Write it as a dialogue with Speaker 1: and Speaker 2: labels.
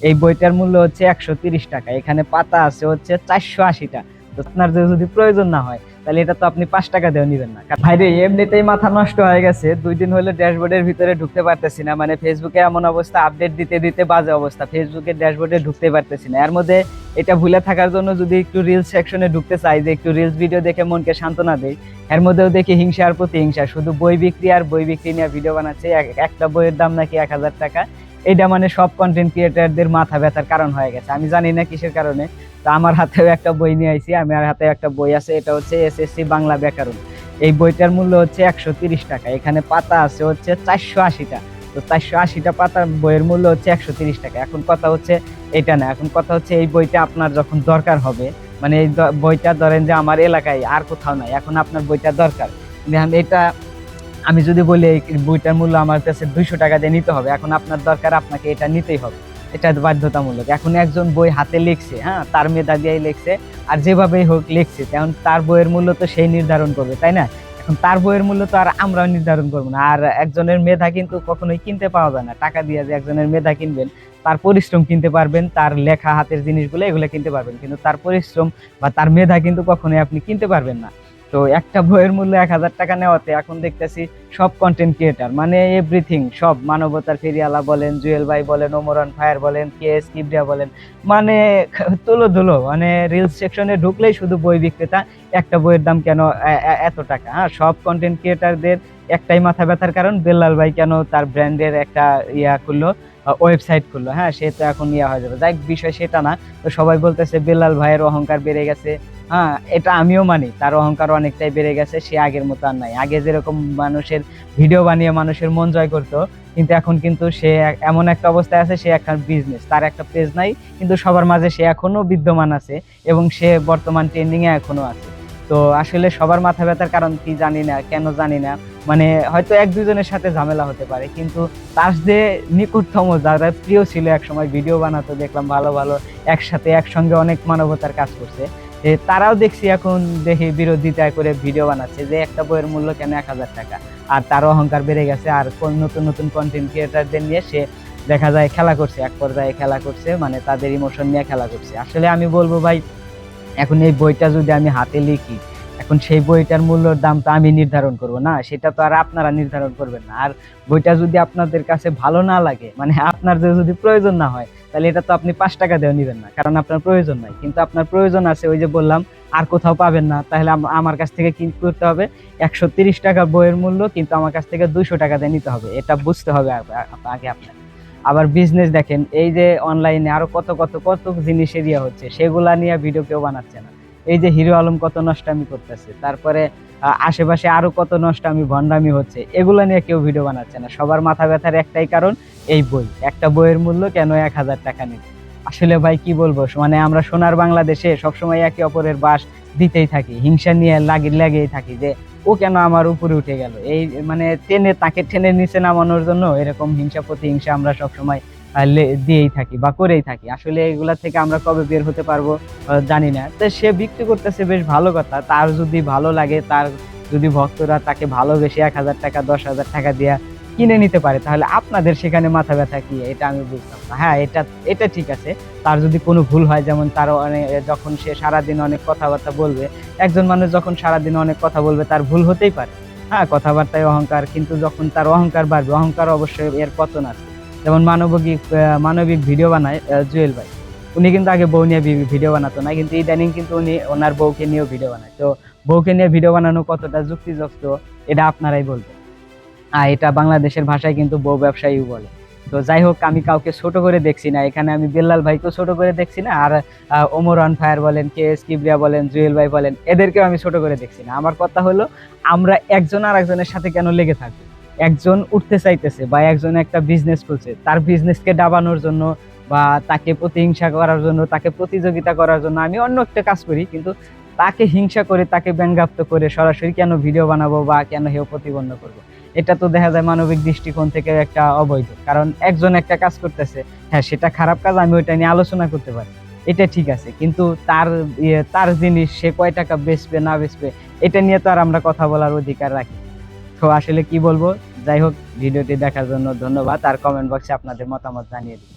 Speaker 1: এই বইটার মূল্য হচ্ছে একশো টাকা। এখানে পাতা আছে হচ্ছে চারশো আশিটা আপনার যদি- প্রয়োজন না হয়, তাহলে এটা তো আপনি পাঁচ টাকা দেওয়া নিবেন না। ভাইরে, এমনিতেই মাথা নষ্ট হয়ে গেছে। দুই দিন হলো ড্যাশবোর্ডের ভিতরে ঢুকতে পারতেছি না। মানে ফেসবুকে এমন অবস্থা, আপডেট দিতে দিতে বাজে অবস্থা। ফেসবুকের ড্যাশবোর্ডে ঢুকতে পারতেছি না। এর মধ্যে এটা ভুলে থাকার জন্য যদি একটু রিলস সেকশনে ঢুকতে চাই, যে একটু রিলস ভিডিও দেখে মনকে সান্ত্বনা দেয় এর মধ্যেও দেখি হিংসা আর প্রতিহিংসা। শুধু বই বিক্রি আর বই বিক্রি নিয়ে ভিডিও বানাচ্ছে। এক- একটা বইয়ের দাম নাকি এক হাজার টাকা। এটা মানে সব কন্টেন্ট ক্রিয়েটারদের মাথা ব্যথার কারণ হয়ে গেছে। আমি জানি না কিসের কারণে, তো আমার হাতেও একটা বই নিয়ে আইছি আমার হাতে একটা বই আছে, এটা হচ্ছে এসএসসি বাংলা ব্যাকরণ। এই বইটার মূল্য হচ্ছে একশো টাকা, এখানে পাতা আছে হচ্ছে চারশো আশিটা। তো চারশো আশিটা পাতার বইয়ের মূল্য হচ্ছে একশো তিরিশ টাকা। এখন কথা হচ্ছে এটা না, এখন কথা হচ্ছে এই বইটা আপনার যখন দরকার হবে মানে এই বইটা ধরেন যে আমার এলাকায় আর কোথাও নাই, এখন আপনার বইটা দরকার। এটা আমি যদি বলি, এই বইটার মূল্য আমার কাছে দুইশো টাকা দিয়ে নিতে হবে। এখন আপনার দরকার, আপনাকে এটা নিতেই হবে। এটা বাধ্যতামূলক। এখন একজন বই হাতে লিখছে হ্যাঁ তার মেধা দিয়েই লিখছে, আর যেভাবেই হোক লিখছে, তেমন তার বইয়ের মূল্য তো সেই নির্ধারণ করবে, তাই না? এখন তার বইয়ের মূল্য তো আর আমরাও নির্ধারণ করব না। আর একজনের মেধা কিন্তু কখনোই কিনতে পাওয়া যায় না। টাকা দিয়ে যে একজনের মেধা কিনবেন, তার পরিশ্রম কিনতে পারবেন, তার লেখা, হাতের জিনিসগুলো, এগুলো কিনতে পারবেন। কিন্তু তার পরিশ্রম বা তার মেধা কিন্তু কখনোই আপনি কিনতে পারবেন না। তো একটা বইয়ের মূল্য এক হাজার টাকা নেওয়াতে এখন দেখতেছি সব কন্টেন্ট ক্রিয়েটার মানে এভরিথিং সব মানবতার ফেরিয়ালা বলেন, জুয়েল ভাই বলেন, ওমরান ফায়ার বলেন, কে এস কিবরিয়া বলেন মানে তুলো ধুলো মানে রিলস সেকশনে ঢুকলেই শুধু বই বিক্রেতা, একটা বইয়ের দাম কেন এত টাকা? হ্যাঁ সব কন্টেন্ট ক্রিয়েটারদের একটাই মাথা ব্যথার কারণ। বেল্লাল ভাই কেন তার ব্র্যান্ডের একটা ইয়া খুললো ওয়েবসাইট খুললো হ্যাঁ? সে তো এখন ইয়া হয়ে যাবে। যাই বিষয় সেটা না। তো সবাই বলতেছে, বেল্লাল ভাইয়ের অহংকার বেড়ে গেছে। হ্যাঁ এটা আমিও মানি। তার অহংকার অনেকটাই বেড়ে গেছে। সে আগের মতো আর নাই। আগে যেরকম মানুষের ভিডিও বানিয়ে মানুষের মন জয় করতো, কিন্তু এখন কিন্তু সে এমন একটা অবস্থায় আছে, সে একটা বিজনেস তার একটা পেজ নাই, কিন্তু সবার মাঝে সে এখনও বিদ্যমান আছে এবং সে বর্তমান ট্রেন্ডিং এ এখনও আছে। তো আসলে সবার মাথা ব্যথার কারণ কি জানি না, কেন জানি না। মানে হয়তো এক দুজনের সাথে ঝামেলা হতে পারে, কিন্তু তার যে নিকটতম যারা প্রিয় ছিল এক সময় ভিডিও বানাতো, দেখলাম ভালো ভালো একসাথে, একসঙ্গে অনেক মানবতার কাজ করছে। যে তারাও দেখছি এখন দেখি বিরোধিতা করে ভিডিও বানাচ্ছে যে একটা বইয়ের মূল্য কেন এক হাজার টাকা? আর তার অহংকার বেড়ে গেছে, আর কোন নতুন নতুন কন্টেন্ট ক্রিয়েটারদের নিয়ে সে দেখা যায় খেলা করছে, এক পর্যায়ে খেলা করছে মানে তাদের ইমোশন নিয়ে খেলা করছে। আসলে আমি বলব ভাই এখন এই বইটা যদি আমি হাতে লিখি, এখন সেই বইটার মূল্যর দাম তো আমি নির্ধারণ করব না, সেটা তো আর আপনারা নির্ধারণ করবেন না। আর বইটা যদি আপনাদের কাছে ভালো না লাগে মানে আপনার যদি প্রয়োজন না হয়, তাহলে এটা তো আপনি পাঁচ টাকা দেওয়া নেবেন না, কারণ আপনার প্রয়োজন নাই। কিন্তু আপনার প্রয়োজন আছে, ওই যে বললাম, আর কোথাও পাবেন না, তাহলে আমার কাছ থেকে কি করতে হবে? একশো তিরিশ টাকা বইয়ের মূল্য, কিন্তু আমার কাছ থেকে দুইশো টাকা দিয়ে নিতে হবে, এটা বুঝতে হবে আগে আপনাকে। আবার বিজনেস দেখেন, এই যে অনলাইনে আরও কত কত কত জিনিস এরিয়া হচ্ছে, সেগুলা নিয়ে ভিডিও কেউ বানাচ্ছে না। এই যে হিরো আলম কত নষ্টামি করতেছে, তারপরে আশেপাশে আরও কত নষ্টামি ভণ্ডামি হচ্ছে, এগুলা নিয়ে কেউ ভিডিও বানাচ্ছে না। সবার মাথা ব্যথার একটাই কারণ, এই বই। একটা বইয়ের মূল্য কেন এক হাজার টাকা নেবে আসলে ভাই, কি বলব? মানে আমরা সোনার বাংলাদেশে সবসময় একে অপরের বাস দিতেই থাকি, হিংসা নিয়ে লাগি, লেগেই থাকি যে ও কেন আমার উপরে উঠে গেল? এই মানে টেনে, তাকে টেনে নিচে নামানোর জন্য এরকম হিংসা, প্রতিহিংসা আমরা সবসময় দিয়েই থাকি বা করেই থাকি। আসলে এগুলা থেকে আমরা কবে বের হতে পারব জানি না। তো সে বিক্রি করতেছে বেশ ভালো কথা। তার যদি ভালো লাগে, তার যদি ভক্তরা তাকে ভালোবেসে এক হাজার টাকা, দশ হাজার টাকা দিয়া কিনে নিতে পারে, তাহলে আপনাদের সেখানে মাথা ব্যথা কি? এটা আমি বুঝতাম না। হ্যাঁ এটা এটা ঠিক আছে। তার যদি কোনো ভুল হয়, যেমন তার অনেক, যখন সে সারাদিন অনেক কথাবার্তা বলবে, একজন মানুষ যখন সারাদিন অনেক কথা বলবে, তার ভুল হতেই পারে। হ্যাঁ কথাবার্তায় অহংকার, কিন্তু যখন তার অহংকার বাড়বে, অহংকার অবশ্যই এর পতন আছে। যেমন মানবিক মানবিক ভিডিও বানায় জুয়েল ভাই। উনি কিন্তু আগে বউ নিয়ে ভিডিও বানাতো না, কিন্তু ইদানিং কিন্তু উনি ওনার বউকে নিয়েও ভিডিও বানায়। তো বউকে নিয়ে ভিডিও বানানো কতটা যুক্তিযুক্ত, এটা আপনারাই বলবেন। আর এটা বাংলাদেশের ভাষায় কিন্তু বউ ব্যবসায়ী বলে। তো যাই হোক, আমি কাউকে ছোট করে দেখছি না। এখানে আমি বেল্লাল ভাইকেও ছোট করে দেখছি না। আর ওমর অন ফায়ার বলেন, কে এস কিবরিয়া বলেন, জুয়েল ভাই বলেন, এদেরকেও আমি ছোট করে দেখছি না। আমার কথা হলো, আমরা একজন আর একজনের সাথে কেন লেগে থাকব? একজন উঠতে চাইতেছে বা একজন একটা বিজনেস খুলছে, তার বিজনেসকে ডাবানোর জন্য বা তাকে প্রতিহিংসা করার জন্য, তাকে প্রতিযোগিতা করার জন্য আমি অন্য একটা কাজ করি। কিন্তু তাকে হিংসা করে, তাকে ব্যঙ্গাপ্ত করে সরাসরি কেন ভিডিও বানাবো বা কেন হেও প্রতিবন্ধ করব? এটা তো দেখা যায় মানবিক দৃষ্টিকোণ থেকে একটা অবৈধ। কারণ একজন একটা কাজ করতেছে হ্যাঁ সেটা খারাপ কাজ, আমি ওইটা নিয়ে আলোচনা করতে পারি। এটা ঠিক আছে, কিন্তু তার ইয়ে তার জিনিস সে কয় টাকা বেচবে, না বেচবে, এটা নিয়ে তো আর আমরা কথা বলার অধিকার রাখি তো আসলে কি বলব? যাই হোক, ভিডিওটি দেখার জন্য ধন্যবাদ, আর কমেন্ট বক্সে আপনাদের মতামত জানিয়ে দিন।